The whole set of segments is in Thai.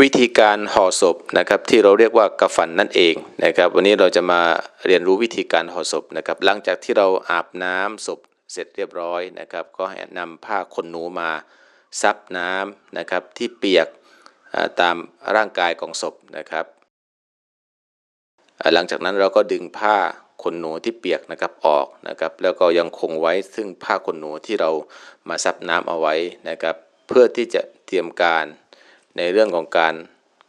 วิธีการห่อศพนะครับที่เราเรียกว่ากฟันนั่นเองนะครับวันนี้เราจะมาเรียนรู้วิธีการห่อศพนะครับหลังจากที่เราอาบน้ำศพเสร็จเรียบร้อยนะครับ ก็ให้นำผ้าขนหนูมาซับน้ำนะครับที่เปียกตามร่างกายของศพนะครับ หลังจากนั้นเราก็ดึงผ้าขนหนูที่เปียกนะครับออกนะครับ แล้วก็ยังคงไว้ซึ่งผ้าขนหนูที่เรามาซับน้ำเอาไว้นะครับ เพื่อที่จะเตรียมการ ในเรื่องของการ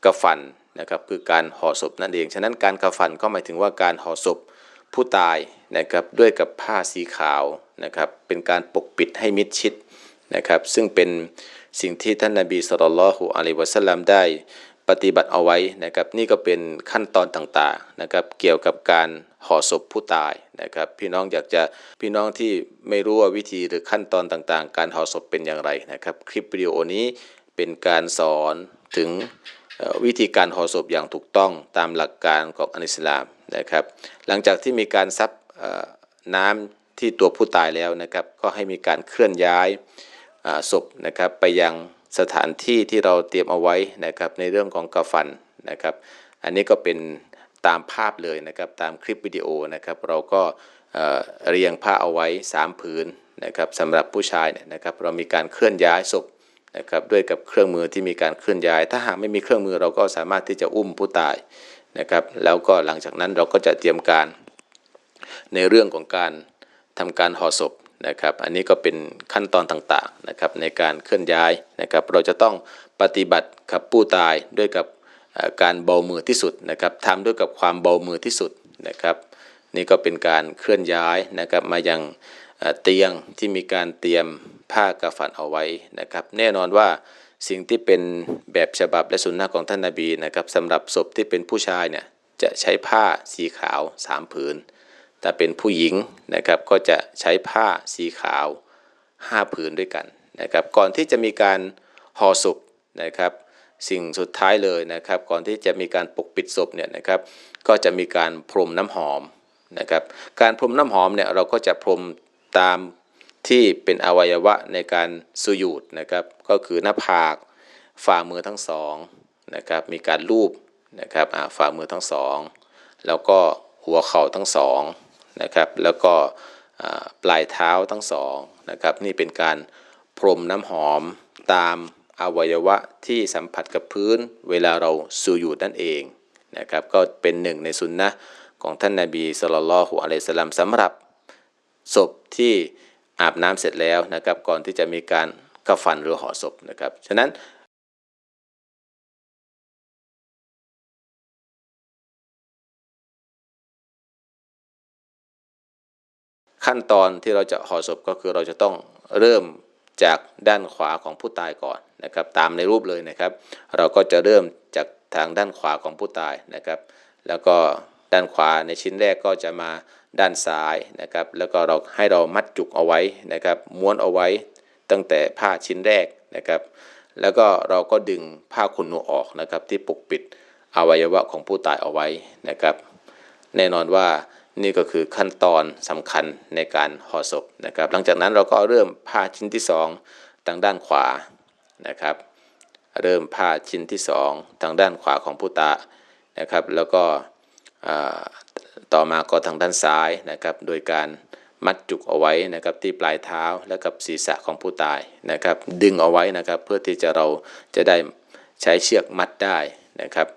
กระฟันนะครับคือการห่อศพนั่นเอง ฉะนั้นการกระฟันก็หมายถึงว่าการห่อศพผู้ตายนะครับด้วยกับผ้าสีขาวนะครับเป็นการปกปิดให้มิดชิดนะครับซึ่งเป็นสิ่งที่ท่านนาบีสุลต่านละฮุอะลัยวะสัลลัมได้ปฏิบัติเอาไว้นะครับนี่ก็เป็นขั้นตอนต่างๆนะครับเกี่ยวกับการห่อศพผู้ตายนะครับพี่น้องอยากจะพี่น้องที่ไม่รู้ว่าวิธีหรือขั้นตอนต่างๆ การห่อศพเป็นอย่างไรนะครับคลิปวิดีโอนี้ เป็นการสอนถึงวิธีการห่อศพอย่างถูกต้องตามหลักการของอันอิสลามนะครับ หลังจากที่มีการซับน้ำที่ตัวผู้ตายแล้วนะครับ ก็ให้มีการเคลื่อนย้ายศพนะครับไปยังสถานที่ที่เราเตรียมเอาไว้นะครับในเรื่องของกาฟันนะครับ อันนี้ก็เป็นตามภาพเลยนะครับตามคลิปวิดีโอนะครับ เราก็เอ่อเรียงผ้าเอาไว้ 3 ผืนนะครับสำหรับผู้ชายเนี่ยนะครับ เรามีการเคลื่อนย้ายศพ นะครับด้วยกับเครื่องมือที่มีการเคลื่อนย้าย ถ้าหากไม่มีเครื่องมือเราก็สามารถที่จะอุ้มผู้ตายนะครับ แล้วก็หลังจากนั้นเราก็จะเตรียมการในเรื่องของการทำการห่อศพนะครับ อันนี้ก็เป็นขั้นตอนต่างๆนะครับในการเคลื่อนย้ายนะครับ เราจะต้องปฏิบัติกับผู้ตายด้วยกับการเบามือที่สุดนะครับทำด้วยกับความเบามือที่สุดนะครับ นี่ก็เป็นการเคลื่อนย้ายนะครับมายังเตียงที่มีการเตรียม ผ้ากาฝันเอาไว้นะครับ แน่นอนว่าสิ่งที่เป็นแบบฉบับและสุนนะของท่านนาบีนะครับสำหรับศพที่เป็นผู้ชายเนี่ยจะใช้ผ้าสีขาวสามผืนถ้าเป็นผู้หญิงนะครับก็จะใช้ผ้าสีขาวห้าผืนด้วยกันนะครับ ก่อนที่จะมีการห่อศพนะครับ สิ่งสุดท้ายเลยนะครับ ก่อนที่จะมีการปกปิดศพเนี่ยนะครับ ก็จะมีการพรมน้ำหอมนะครับ การพรมน้ำหอมเนี่ยเราก็จะพรมตาม ที่เป็นอวัยวะในการสุยูดนะครับ ก็คือหน้าผากฝ่ามือทั้งสองนะครับมีการลูบนะครับฝ่ามือทั้งสองแล้วก็หัวเข่าทั้งสองนะครับ แล้วก็ปลายเท้าทั้งสองนะครับ นี่เป็นการพรมน้ำหอมตามอวัยวะที่สัมผัสกับพื้นเวลาเราสูยูดนั่นเองนะครับ ก็เป็นหนึ่งในสุนนะของท่านนาบีสุลต่านละฮุอะลัยสสลามสำหรับศพที่ อาบน้ำเสร็จแล้วนะครับ ก่อนที่จะมีการกฟันหรือห่อศพนะครับ ฉะนั้นขั้นตอนที่เราจะห่อศพก็คือเราจะต้องเริ่มจากด้านขวาของผู้ตายก่อนนะครับ ตามในรูปเลยนะครับ เราก็จะเริ่มจากทางด้านขวาของผู้ตายนะครับ แล้วก็ ด้านขวาในชิ้นแรกก็จะมาด้านซ้ายนะครับ แล้วก็เราให้เรามัดจุกเอาไว้นะครับ ม้วนเอาไว้ตั้งแต่ผ้าชิ้นแรกนะครับ แล้วก็เราก็ดึงผ้าขนหนูออกนะครับ ที่ปกปิดอวัยวะของผู้ตายเอาไว้นะครับ แน่นอนว่านี่ก็คือขั้นตอนสำคัญในการห่อศพนะครับ หลังจากนั้นเราก็เริ่มผ้าชิ้นที่สองทางด้านขวานะครับ เริ่มผ้าชิ้นที่สองทางด้านขวาของผู้ตายนะครับ แล้วก็ ต่อมาก็ทางด้านซ้ายนะครับ โดยการมัดจุกเอาไว้นะครับที่ปลายเท้าและกับศีรษะของผู้ตายนะครับ ดึงเอาไว้นะครับเพื่อที่จะเราจะได้ใช้เชือกมัดได้นะครับ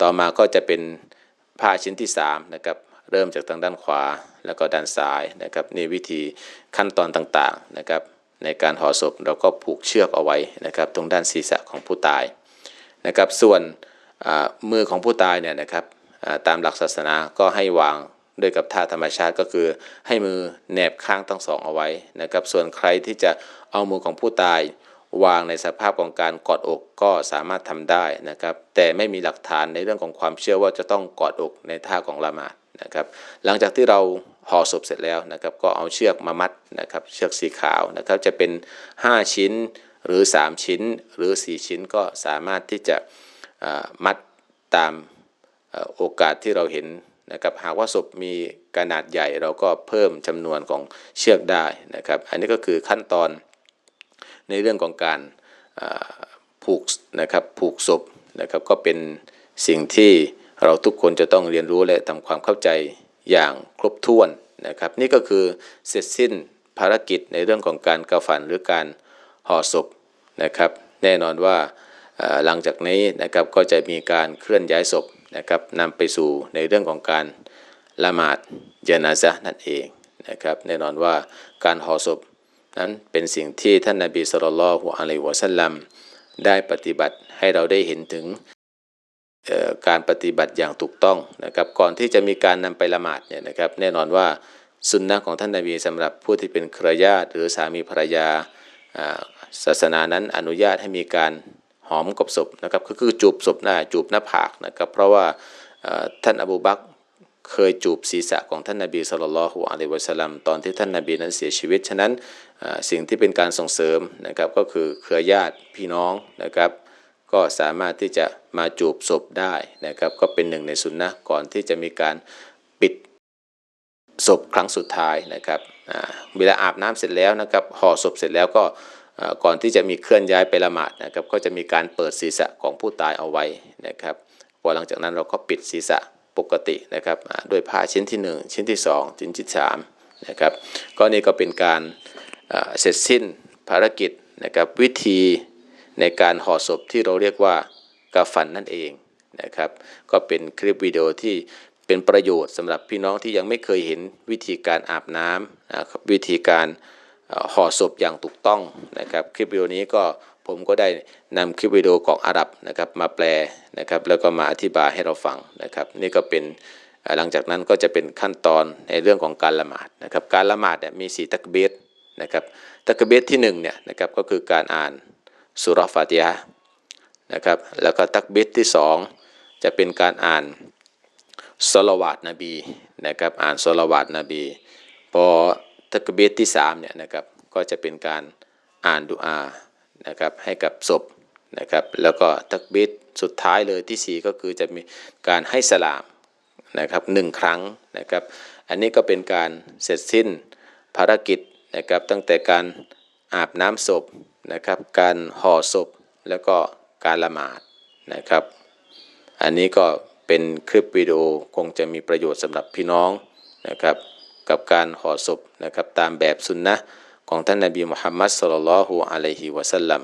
ต่อมาก็จะเป็นผ้าชิ้นที่3นะครับเริ่มจากทางด้านขวาแล้วก็ด้านซ้ายนะครับนี่วิธีขั้นตอนต่างๆนะครับ ในการห่อศพเราก็ผูกเชือกเอาไว้นะครับ ตรงด้านศีรษะของผู้ตายนะครับ ส่วนมือของผู้ตายเนี่ยนะครับ ตามหลักศาสนาก็ให้วางด้วยกับท่าธรรมชาติก็คือ ให้มือแนบข้างทั้งสองเอาไว้นะครับ ส่วนใครที่จะเอามือของผู้ตายวางในสภาพของการกอดอกก็สามารถทำได้นะครับ แต่ไม่มีหลักฐานในเรื่องของความเชื่อว่าจะต้องกอดอกในท่าของละหมาดนะครับ หลังจากที่เราห่อศพเสร็จแล้วนะครับ ก็เอาเชือกมามัดนะครับ เชือกสีขาวนะครับ จะเป็น 5 ชิ้นหรือ 3 ชิ้นหรือ 4 ชิ้นก็สามารถที่จะมัดตาม โอกาสที่เราเห็นนะครับหากว่าศพมีขนาดใหญ่เราก็เพิ่มจำนวนของเชือกได้นะครับ อันนี้ก็คือขั้นตอนในเรื่องของการผูกนะครับผูกศพนะครับก็เป็นสิ่งที่เราทุกคนจะต้องเรียนรู้และทำความเข้าใจอย่างครบถ้วนนะครับ นี่ก็คือเสร็จสิ้นภารกิจในเรื่องของการกาฝันหรือการห่อศพนะครับ แน่นอนว่าหลังจากนี้นะครับก็จะมีการเคลื่อนย้ายศพ นะครับนำไปสู่ในเรื่องของการละหมาดยานาซะนั่นเองนะครับแน่นอนว่าการห่อศพนั้นเป็นสิ่งที่ท่านนาบีสุลต่านละฮ์อะลัยวะสัลลัมได้ปฏิบัติให้เราได้เห็นถึงการปฏิบัติอย่างถูกต้องนะครับก่อนที่จะมีการนำไปละหมาดเนี่ยนะครับแน่นอนว่าสุนนะของท่านนบีสำหรับผู้ที่เป็นเครือญาติหรือสามีภรรยาอ่าศาสนานั้นอนุญาตให้มีการ หอมกับศพนะครับก็คือจูบศพหน้าจูบหน้าผากนะครับเพราะว่าท่านอบูบักเคยจูบศีรษะของท่านนบีสุลต่านละฮ์อะลัยวะสัลลัมตอนที่ท่านนบีนั้นเสียชีวิต ฉะนั้นสิ่งที่เป็นการส่งเสริมนะครับก็คือเครือญาติพี่น้องนะครับ ก็สามารถที่จะมาจูบศพได้นะครับ ก็เป็นหนึ่งในสุนนะก่อนที่จะมีการปิดศพครั้งสุดท้ายนะครับเวลาอาบน้ำเสร็จแล้วนะครับห่อศพเสร็จแล้วก็ ก่อนที่จะมีเคลื่อนย้ายไปละหมาดนะครับก็จะมีการเปิดศีรษะของผู้ตายเอาไว้นะครับพอหลังจากนั้นเราก็ปิดศีรษะปกตินะครับด้วยผ้าชิ้นที่ 1 ชิ้นที่ 2 ชิ้นที่3นะครับก็นี่ก็เป็นการเสร็จสิ้นภารกิจนะครับวิธีในการห่อศพที่เราเรียกว่ากาฟันนั่นเองนะครับก็เป็นคลิปวิดีโอที่เป็นประโยชน์สำหรับพี่น้องที่ยังไม่เคยเห็นวิธีการอาบน้ำนะครับวิธีการ ห่อศพอย่างถูกต้องนะครับ คลิปวิดีโอนี้ก็ผมก็ได้นำคลิปวิดีโอของอาหรับนะครับมาแปลนะครับ แล้วก็มาอธิบายให้เราฟังนะครับ นี่ก็เป็นหลังจากนั้นก็จะเป็นขั้นตอนในเรื่องของการละหมาดนะครับ การละหมาดเนี่ยมีสีตักเบตนะครับตักเบตที่หนึ่งเนี่ยนะครับก็คือการอ่านสุราะห์ฟาติฮะนะครับ แล้วก็ตักบิดที่สองจะเป็นการอ่านสลวาตนบีนะครับ อ่านสลวาตนบีพอ ตักบิดที่สามเนี่ยนะครับก็จะเป็นการอ่านดุอานะครับให้กับศพนะครับแล้วก็ตักบิดสุดท้ายเลยที่สี่ก็คือจะมีการให้สลามนะครับหนึ่งครั้งนะครับ อันนี้ก็เป็นการเสร็จสิ้นภารกิจนะครับตั้งแต่การอาบน้ำศพนะครับการห่อศพแล้วก็การละหมาดนะครับ อันนี้ก็เป็นคลิปวิดีโอคงจะมีประโยชน์สำหรับพี่น้องนะครับ กับการห่อศพนะครับตามแบบสุนนะของท่านนบีมุฮัมมัดสุลลัลฮุอะลัยฮิวะสัลลัม